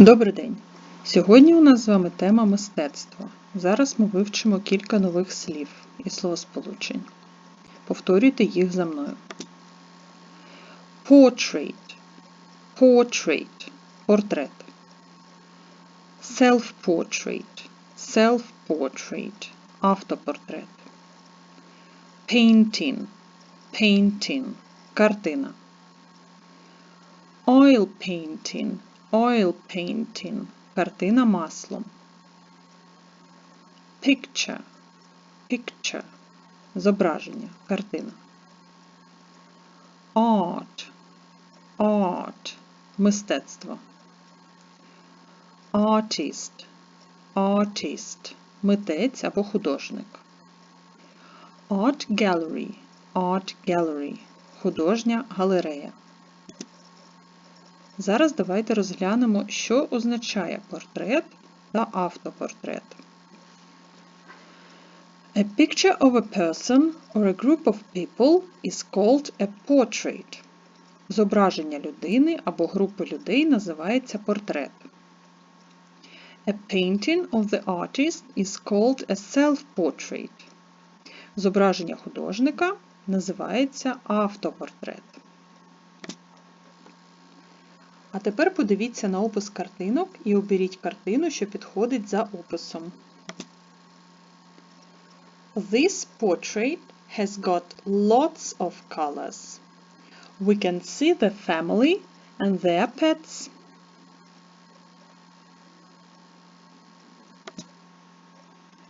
Добрий день! Сьогодні у нас з вами тема мистецтво. Зараз ми вивчимо кілька нових слів і словосполучень. Повторюйте їх за мною. Portrait. Portrait. Портрет. Self-portrait. Self-portrait. Автопортрет. Painting. Painting. Картина. Oil painting. Oil painting – картина маслом. Picture – picture – зображення, картина. Art – art – мистецтво. Artist – artist – митець або художник. Art gallery – art gallery – художня галерея. Зараз давайте розглянемо, що означає портрет та автопортрет. A picture of a person or a group of people is called a portrait. Зображення людини або групи людей називається портрет. A painting of the artist is called a self-portrait. Зображення художника називається автопортрет. А тепер подивіться на опис картинок і оберіть картину, що підходить за описом. This portrait has got lots of colors. We can see the family and their pets.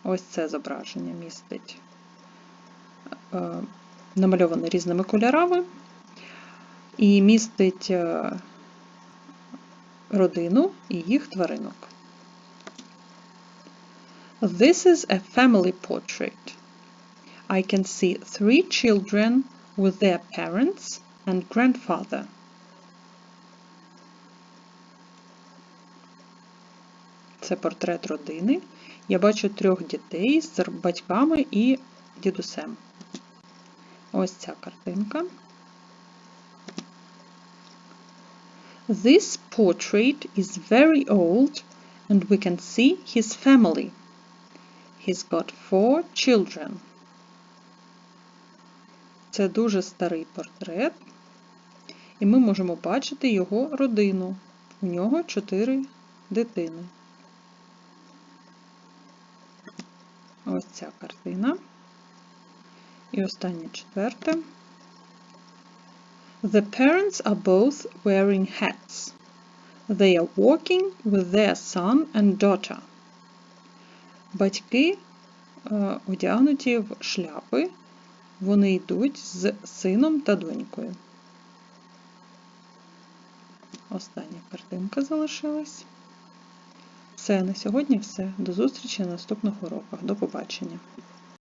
Ось це зображення містить е, намальоване різними кольорами і містить е, родину і їх тваринок. This is a family portrait. I can see three children with their parents and grandfather. Це портрет родини. Я бачу трьох дітей з батьками і дідусем. Ось ця картинка. This portrait is very old and we can see his family. He's got four children. Це дуже старий портрет, і ми можемо бачити його родину. У нього чотири дитини. Ось ця картина. І останнє четверте. The parents are both wearing hats. They are walking with their son and daughter. Батьки одягнуті в шляпи. Вони йдуть з сином та донькою. Остання картинка залишилась. Все, на сьогодні все. До зустрічі на наступних уроках. До побачення!